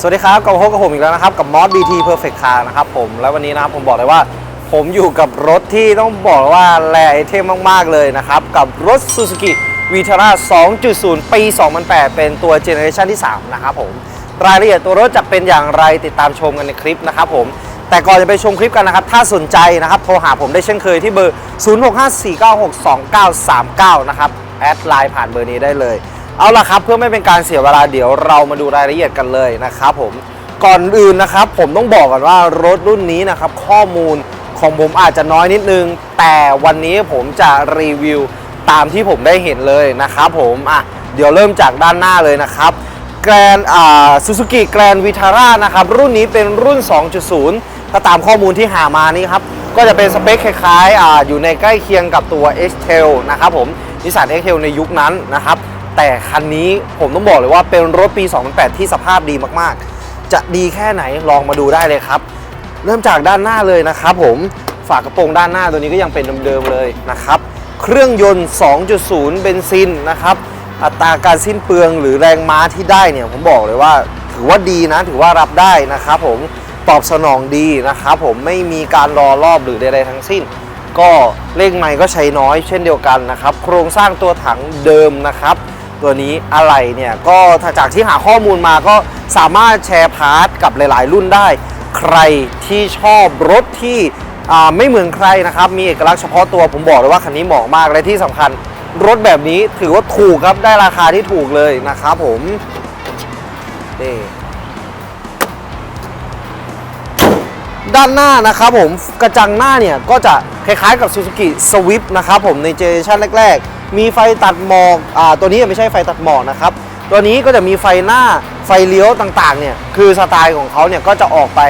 สวัสดีครับกับพบกับผมอีกแล้วนะครับ กับมอส BT Perfect Car นะครับผมแล้ววันนี้นะครับผมบอกเลยว่า ผมอยู่กับรถที่ต้องบอกว่าแรไอเทมมาก ๆ เลยนะครับ กับรถ Suzuki Vitara 2.0 ปี 2008 เป็นตัวเจเนอเรชันที่ 3 นะครับผม รายละเอียดตัวรถจะเป็นอย่างไรติดตามชมกันในคลิปนะครับผมแต่ก่อนจะไปชมคลิปกันนะครับ ถ้าสนใจนะครับ โทรหาผมได้เช่นเคยที่เบอร์ 0654962939 นะครับ แอดไลน์ผ่านเบอร์นี้ได้เลย เอาละครับเพื่อไม่เป็นการเสียเวลาเดี๋ยวเรามาดูรายละเอียดกันเลยนะครับผมก่อนอื่นนะครับผมต้องบอกก่อนว่ารถรุ่นนี้นะครับข้อมูลของผมอาจจะน้อยนิดนึง แต่วันนี้ผมจะรีวิวตามที่ผมได้เห็นเลยนะครับผมอะเดี๋ยวเริ่มจากด้านหน้าเลยนะครับแกรนอ่าซูซูกิแกรนวิทาร่านะครับรุ่นนี้เป็นรุ่น 2.0ก็ตามข้อมูลที่หามานี่ครับก็จะเป็นสเปคคล้ายๆออยู่ในใกล้เคียงกับตัว x t a i l นะครับผมนิสสัน x t a i l ในยุคนั้นนะครับ แต่คันนี้ผมต้องบอกเลยว่าเป็นรถปี 2008 ที่สภาพดีมากๆ จะดีแค่ไหนลองมาดูได้เลยครับ เริ่มจากด้านหน้าเลยนะครับผมฝากระโปรงด้านหน้าตัวนี้ก็ยังเป็นเดิมๆเลยนะครับ เครื่องยนต์ 2.0 เบนซินนะครับ อัตราการสิ้นเปลืองหรือแรงม้าที่ได้เนี่ยผมบอกเลยว่าถือว่าดีนะถือว่ารับได้นะครับผมตอบสนองดีนะครับผมไม่มีการรอรอบหรือใดๆทั้งสิ้น ก็เลขไม้ก็ใช้น้อยเช่นเดียวกันนะครับ โครงสร้างตัวถังเดิมนะครับ ตัวนี้อะไรเนี่ยก็จากที่หาข้อมูลมาก็สามารถแชร์พาร์ทกับหลาย ๆ รุ่นได้ ใครที่ชอบรถที่ไม่เหมือนใครนะครับ มีเอกลักษณ์เฉพาะตัวผมบอกเลยว่าคันนี้เหมาะมากและที่สำคัญรถแบบนี้ถือว่าถูกครับได้ราคาที่ถูกเลยนะครับผมนี่ด้านหน้านะครับผมกระจังหน้าเนี่ยก็จะคล้ายๆกับ Suzuki Swift นะครับผมในเจเนอเรชันแรกๆ มีไฟตัดหมอกอ่าตัวนี้ไม่ใช่ไฟตัดหมอกนะครับ ตัวนี้ก็จะมีไฟหน้าไฟเลี้ยวต่างๆเนี่ยคือสไตล์ของเขาเนี่ยก็จะออกไป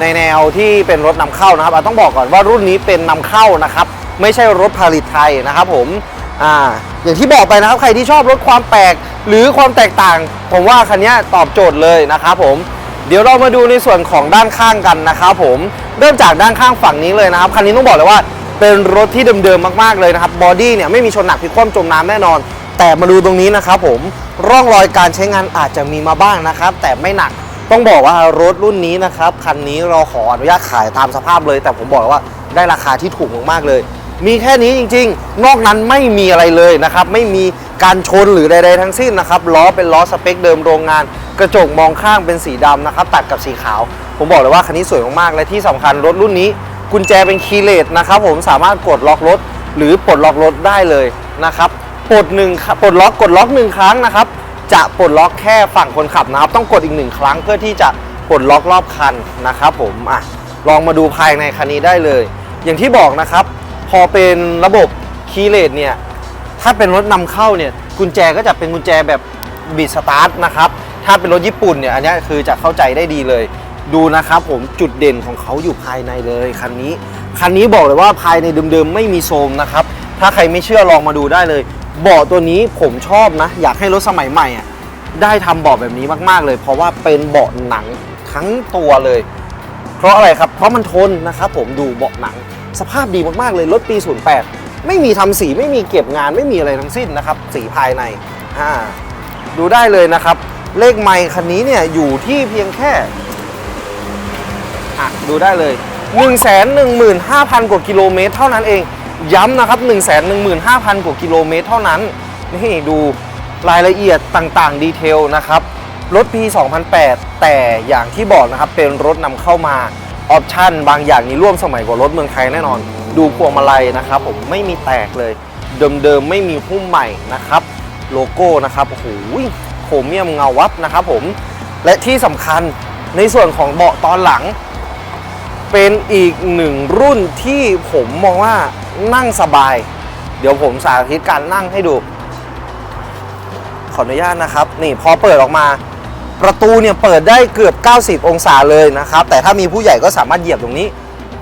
ในแนวที่เป็นรถนำเข้านะครับต้องบอกก่อนว่ารุ่นนี้เป็นนำเข้านะครับ ไม่ใช่รถผลิตไทยนะครับผมอ่าอย่างที่บอกไปนะครับ ใครที่ชอบรถความแปลกหรือความแตกต่าง ผมว่าคันนี้ตอบโจทย์เลยนะครับผมเดี๋ยวเรามาดูในส่วนของด้านข้างกันนะครับผมเริ่มจากด้านข้างฝั่งนี้เลยนะครับคันนี้ต้องบอกเลยว่า เป็นรถที่เดิมๆมากๆเลยนะครับบอดี้เนี่ยไม่มีชนหนักพลิกคว่ำจมน้ำแน่นอน แต่มาดูตรงนี้นะครับผมร่องรอยการใช้งานอาจจะมีมาบ้างนะครับ แต่ไม่หนักต้องบอกว่ารถรุ่นนี้นะครับคันนี้เราขออนุญาตขายตามสภาพเลย แต่ผมบอกเลยว่าได้ราคาที่ถูกมากๆเลย มีแค่นี้จริง ๆ นอกนั้นไม่มีอะไรเลยนะครับไม่มีการชนหรือใดๆทั้งสิ้นนะครับล้อเป็นล้อสเปคเดิมโรงงาน กระจกมองข้างเป็นสีดำนะครับตัดกับสีขาว ผมบอกเลยว่าคันนี้สวยมากๆและที่สำคัญรถรุ่นนี้ กุญแจเป็นคีย์เลสนะครับผมสามารถกดล็อกรถ หรือปลดล็อกรถได้เลยนะครับปลดหนึ่งปลดล็อกกดล็อกหนึ่งครั้งนะครับ จะปลดล็อกแค่ฝั่งคนขับนะครับ ต้องกดอีกหนึ่งครั้งเพื่อที่จะปลดล็อกรอบคันนะครับผมอะลองมาดูภายในคันนี้ได้เลย อย่างที่บอกนะครับ พอเป็นระบบคีย์เลสเนี่ยถ้าเป็นรถนำเข้าเนี่ยกุญแจก็จะเป็นกุญแจแบบบิดสตาร์ทนะครับถ้าเป็นรถญี่ปุ่นเนี่ยอันนี้คือจะเข้าใจได้ดีเลย ดูนะครับผมจุดเด่นของเขาอยู่ภายในเลยคันนี้ คันนี้บอกเลยว่าภายในเดิมๆไม่มีโซมนะครับ ถ้าใครไม่เชื่อลองมาดูได้เลยเบาะตัวนี้ผมชอบนะ อยากให้รถสมัยใหม่อะได้ทำเบาะแบบนี้มากๆเลย เพราะว่าเป็นเบาะหนังทั้งตัวเลย เพราะอะไรครับ เพราะมันทนนะครับผมดูเบาะหนัง สภาพดีมากๆเลยรถปี 08 ไม่มีทำสีไม่มีเก็บงานไม่มีอะไรทั้งสิ้นนะครับ สีภายในอ่าดูได้เลยนะครับ เลขไมค์คันนี้เนี่ยอยู่ที่เพียงแค่ อะดูได้เลย 1 1 5 0 0 0 กว่ากิโลเมตรเท่านั้นเอง ย้ำนะครับ 1 1 5 0 0 0 กว่ากิโลเมตรเท่านั้น นี่ดูรายละเอียดต่างๆ ดีเทลนะครับ รถปี 2008 แต่อย่างที่บอกนะครับ เป็นรถนำเข้ามาออปชั่นบางอย่างนี้ร่วมสมัยกว่ารถเมืองไทยแน่นอน ดูพวงมาลัยนะครับ ผมไม่มีแตกเลย เดิมๆไม่มีหุ้มใหม่นะครับ โลโก้นะครับโอ้โหโครเมียมเงาวับนะครับผมและที่สำคัญในส่วนของเบาะตอนหลัง เป็นอีกหนึ่งรุ่นที่ผมมองว่านั่งสบาย เดี๋ยวผมสาธิตการนั่งให้ดู ขออนุญาตนะครับ นี่พอเปิดออกมา ประตูเนี่ยเปิดได้เกือบ 90 องศาเลยนะครับ แต่ถ้ามีผู้ใหญ่ก็สามารถเหยียบตรงนี้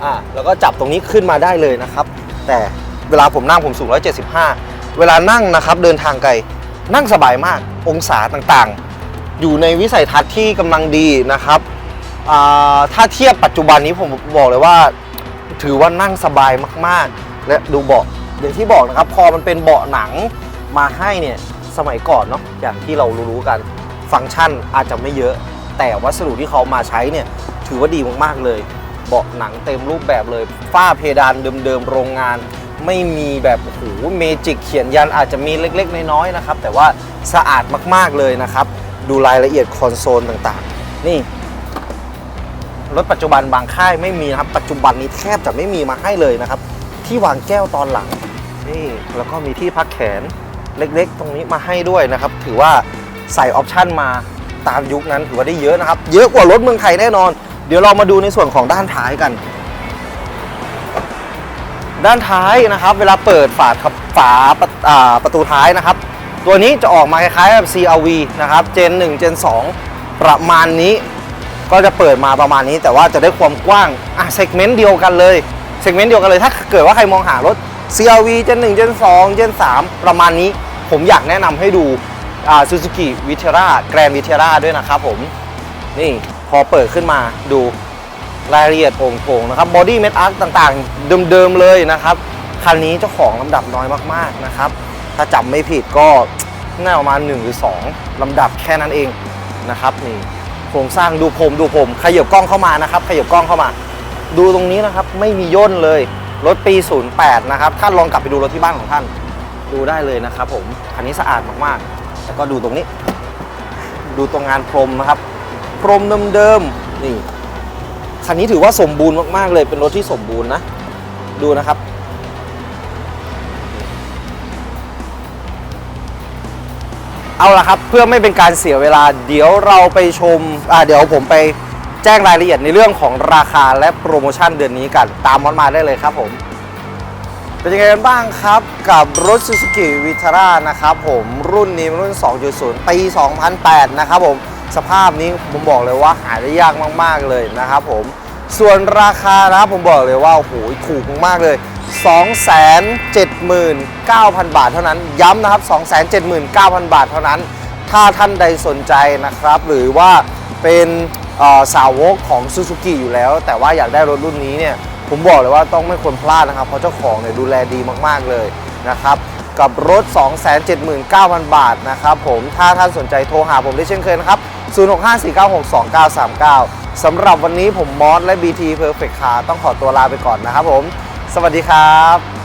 อ่าแล้วก็จับตรงนี้ขึ้นมาได้เลยนะครับ แต่เวลาผมนั่งผมสูง 175 เวลานั่งนะครับเดินทางไกลนั่งสบายมากองศาต่างๆ อยู่ในวิสัยทัศน์ที่กำลังดีนะครับ ถ้าเทียบปัจจุบันนี้ผมบอกเลยว่า ถือว่านั่งสบายมากๆ และดูเบาะอย่างที่บอกนะครับ พอมันเป็นเบาะหนังมาให้เนี่ยสมัยก่อนเนาะอย่างที่เรารู้ๆกันฟังก์ชันอาจจะไม่เยอะ แต่วัสดุที่เขามาใช้เนี่ยถือว่าดีมากๆเลยเบาะหนังเต็มรูปแบบเลยฝ้าเพดานเดิมๆโรงงาน ไม่มีแบบโอ้โหเมจิกเขียนยันอาจจะมีเล็กๆน้อยๆนะครับ แต่ว่าสะอาดมากๆเลยนะครับ ดูรายละเอียดคอนโซลต่างๆ นี่ รถปัจจุบันบางค่ายไม่มีนะครับ ปัจจุบันนี้แทบจะไม่มีมาให้เลยนะครับ ที่วางแก้วตอนหลังนี่แล้วก็มีที่พักแขนเล็กๆ ตรงนี้มาให้ด้วยนะครับ ถือว่าใส่ออปชันมาตามยุคนั้นถือว่าได้เยอะนะครับ เยอะกว่ารถเมืองไทยแน่นอน เดี๋ยวเรามาดูในส่วนของด้านท้ายกัน ด้านท้ายนะครับ เวลาเปิดฝาครับฝาประประตูท้ายนะครับ ตัวนี้จะออกมาคล้ายๆกับ CRV นะครับเจน1เจน2ประมาณนี้ ก็จะเปิดมาประมาณนี้ แต่ว่าจะได้ความกว้างอะเซกเมนต์เดียวกันเลยเซกเมนต์เดียวกันเลย ถ้าเกิดว่าใครมองหารถ CRV เจน1เจน2เจน3ประมาณนี้ ผมอยากแนะนำให้ดูอ่า Suzuki Vitara Grand Vitara ด้วยนะครับผม นี่พอเปิดขึ้นมาดูรายละเอียดโปร่งๆนะครับบอดี้เมทอาร์ต่างๆ เดิมๆเลยนะครับ คันนี้เจ้าของลำดับน้อยมากๆนะครับ ถ้าจำไม่ผิดก็น่าประมาณ1หรือ2ลำดับแค่นั้นเองนะครับนี่ โครงสร้างดูผมดูผมขยับกล้องเข้ามานะครับขยับกล้องเข้ามา ดูตรงนี้นะครับไม่มีย่นเลยรถปี 08 นะครับท่านลองกลับไปดูรถที่บ้านของท่าน ดูได้เลยนะครับผมคันนี้สะอาดมากๆ แล้วก็ดูตรงนี้ ดูตรงงานพรมนะครับ พรมเดิมๆนี่คันนี้ถือว่าสมบูรณ์มากๆเลยเป็นรถที่สมบูรณ์นะ ดูนะครับ เอาละครับเพื่อไม่เป็นการเสียเวลา เดี๋ยวเราไปชมอ่าเดี๋ยวผมไปแจ้งรายละเอียดในเรื่องของราคาและโปรโมชั่นเดือนนี้กันตามมอนมาได้เลยครับผม เป็นยังไงกันบ้างครับกับรถ Suzuki Vitara นะครับผมรุ่นนี้รุ่น 2.0 ปี 2008 นะครับผมสภาพนี้ผมบอกเลยว่าหาได้ยากมาก ๆ เลยนะครับผมส่วนราคานะครับผมบอกเลยว่าโอ้โหถูกมากๆเลย 279,000 บาทเท่านั้น ย้ำนะครับ 279,000 บาทเท่านั้น ถ้าท่านใดสนใจนะครับ หรือว่าเป็นสาวกของ Suzuki อยู่แล้ว แต่ว่าอยากได้รถรุ่นนี้เนี่ยผมบอกเลยว่าต้องไม่ควรพลาดนะครับ เพราะเจ้าของเนี่ยดูแลดีมากๆเลยนะครับ กับรถ 279,000 บาทนะครับผมถ้าท่านสนใจโทรหาผมได้เช่นเคยนะครับ 0654962939สำหรับวันนี้ผมมอสและ BT Perfect Car ต้องขอตัวลาไปก่อนนะครับผม สวัสดีครับ